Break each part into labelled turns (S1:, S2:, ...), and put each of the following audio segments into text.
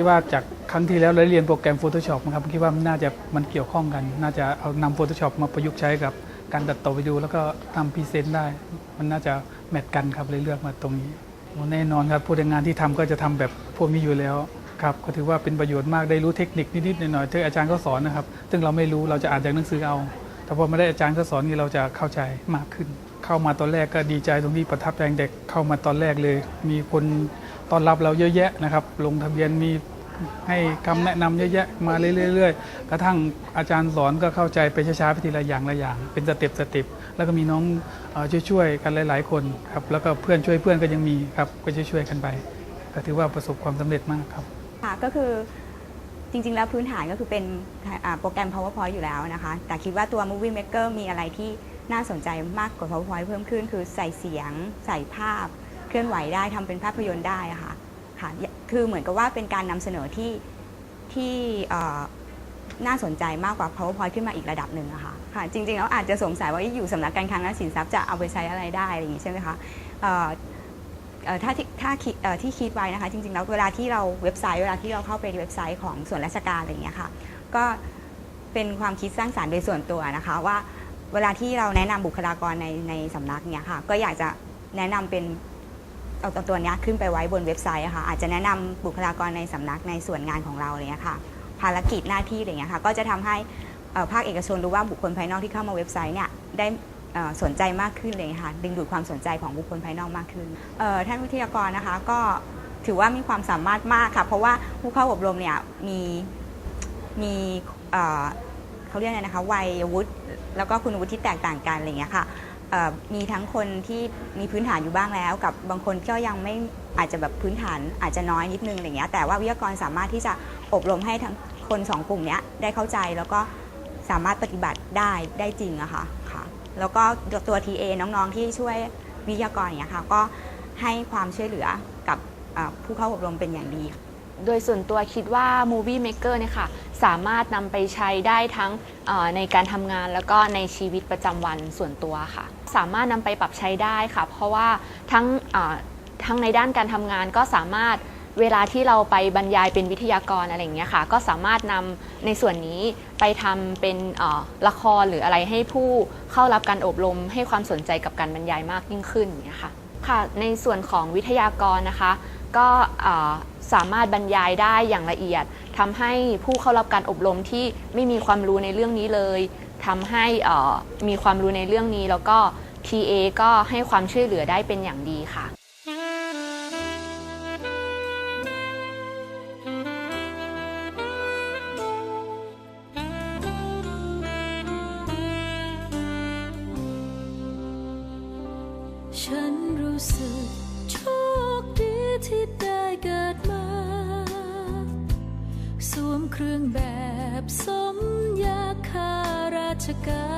S1: คิดว่าจากครั้งที่แล้วเราเรียนโปรแกรม Photoshop นะครับคิดว่าน่าจะมันเกี่ยวข้องกัน น่าจะเอานำ Photoshop มาประยุกต์ใช้กับการตัดต่อวิดีโอแล้วก็ทำพรีเซนต์ได้ มันน่าจะแมทกันครับเลยเลือกมาตรงนี้แน่นอนครับผู้ทำงานที่ทำก็จะทำแบบพวกนี้อยู่แล้วครับก็ถือว่าเป็นประโยชน์มากได้รู้เทคนิคนิดๆหน่อยๆที่อาจารย์เขาสอนนะครับ ซึ่งเราไม่รู้เราจะอ่านจากหนังสือเอา แต่พอมาได้อาจารย์เขาสอนนี่เราจะเข้าใจมากขึ้น เข้ามาตอนแรกก็ดีใจตรงที่ประทับใจเด็กเข้ามาตอนแรกเลย มีคนต้อนรับเราเยอะแยะนะครับ ลงทะเบียนมี ให้คำแนะนำเยอะแยะมาเรื่อยๆกระทั่งอาจารย์สอนก็เข้าใจไปช้าๆไปทีละอย่างละอย่าง เป็นสเต็ปสเต็ปแล้วก็มีน้องช่วยๆกันหลาย ๆ คนครับแล้วก็เพื่อนช่วยเพื่อนก็ยังมีครับก็ช่วยๆกันไป ก็ถือว่าประสบความสำเร็จมากครับ
S2: ค่ะก็คือจริง ๆ แล้วพื้นฐานก็คือเป็นโปรแกรม PowerPoint อยู่แล้วนะคะ แต่คิดว่าตัว Movie Maker มีอะไรที่น่าสนใจมากกว่า PowerPoint เพิ่มขึ้น คือใส่เสียง ใส่ภาพ เคลื่อนไหวได้ทำเป็นภาพยนตร์ได้ะค่ะ ค่ะคือเหมือนกับว่าเป็นการนำเสนอที่ที่น่าสนใจมากกว่า PowerPoint ขึ้นมาอีกระดับหนึ่งอะค่ะค่ะ จริงๆแล้วอาจจะสงสัยว่าอยู่สำนักการคลังและสินทรัพย์จะเอาไปใช้อะไรได้อะไรอย่างนี้ใช่ไหมคะถ้าที่ถ้าคิดที่คิดไว้นะคะ จริงๆแล้วเวลาที่เราเว็บไซต์เวลาที่เราเข้าไปเว็บไซต์ของส่วนราชการอะไรอย่างเงี้ยค่ะ ก็เป็นความคิดสร้างสารรค์โดยส่วนตัวนะคะ ว่าเวลาที่เราแนะนำบุคลากรในในสำนักเนี่ยค่ะ ก็อยากจะแนะนำเป็น เอาตัวตัวนี้ขึ้นไปไว้บนเว็บไซต์อะค่ะอาจจะแนะนำบุคลากรในสำนักในส่วนงานของเราอะไรเงี้ยค่ะ ภารกิจหน้าที่อะไรเงี้ยค่ะ ก็จะทำให้ภาคเอกชนรู้ว่าบุคคลภายนอกที่เข้ามาเว็บไซต์เนี่ยได้สนใจมากขึ้นเลยค่ะดึงดูดความสนใจของบุคคลภายนอกมากขึ้นท่านวิทยากรนะคะก็ถือว่ามีความสามารถมากค่ะ เพราะว่าผู้เข้าอบรมเนี่ยมีมีเขาเรียกอะไรนะคะวัยวุฒิแล้วก็คุณวุฒิที่แตกต่างกันอะไรเงี้ยค่ะ มีทั้งคนที่มีพื้นฐานอยู่บ้างแล้ว กับบางคนก็ยังไม่อาจจะแบบพื้นฐานอาจจะน้อยนิดนึงอะไรเงี้ยแต่ว่าวิทยากรสามารถที่จะอบรมให้ทั้งคนสองกลุ่มเนี้ยได้เข้าใจแล้วก็สามารถปฏิบัติได้ได้จริงอะค่ะค่ะ แล้วก็ตัว TA น้องๆที่ช่วยวิทยากรเงี้ยค่ะก็ให้ความช่วยเหลือกับผู้เข้าอบรมเป็นอย่างดี
S3: โดยส่วนตัวคิดว่า Movie Maker เนี่ยค่ะสามารถนำไปใช้ได้ทั้งในการทำงานแล้วก็ในชีวิตประจำวันส่วนตัวค่ะ สามารถนำไปปรับใช้ได้ค่ะ เพราะว่าทั้งทั้งในด้านการทำงานก็สามารถเวลาที่เราไปบรรยายเป็นวิทยากรอะไรอย่างเงี้ยค่ะ ก็สามารถนำในส่วนนี้ไปทำเป็นละครหรืออะไรให้ผู้เข้ารับการอบรมให้ความสนใจกับการบรรยายมากยิ่งขึ้นอย่างเงี้ยค่ะค่ะ ในส่วนของวิทยากรนะคะ ก็สามารถบรรยายได้อย่างละเอียดทำให้ผู้เข้ารับการอบรมที่ไม่มีความรู้ในเรื่องนี้เลยทำให้มีความรู้ในเรื่องนี้แล้วก็ TA ก็ให้ความช่วยเหลือได้เป็นอย่างดีค่ะ
S4: สมยาคาราชการ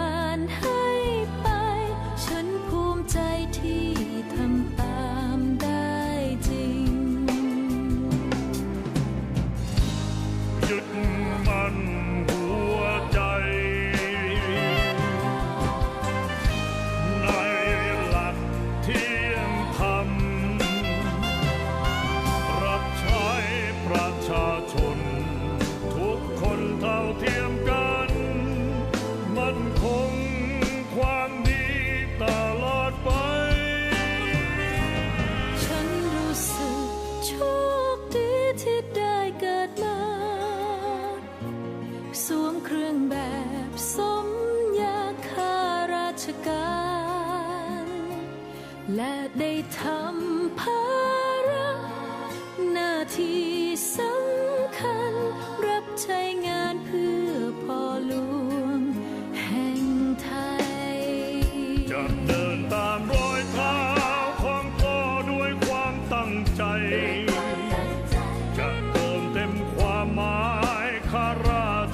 S4: รื่องแบบสมยาข้าราชการ และได้ทำภาระหน้าที่สำคัญรับใช้งาน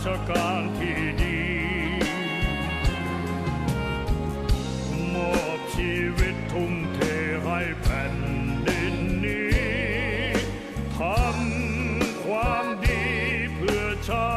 S5: ชการที่ดีมอบชีวิตทุ่มเทให้แผ่นดินนี้ทำความดีเพื่อชาติ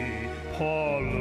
S5: for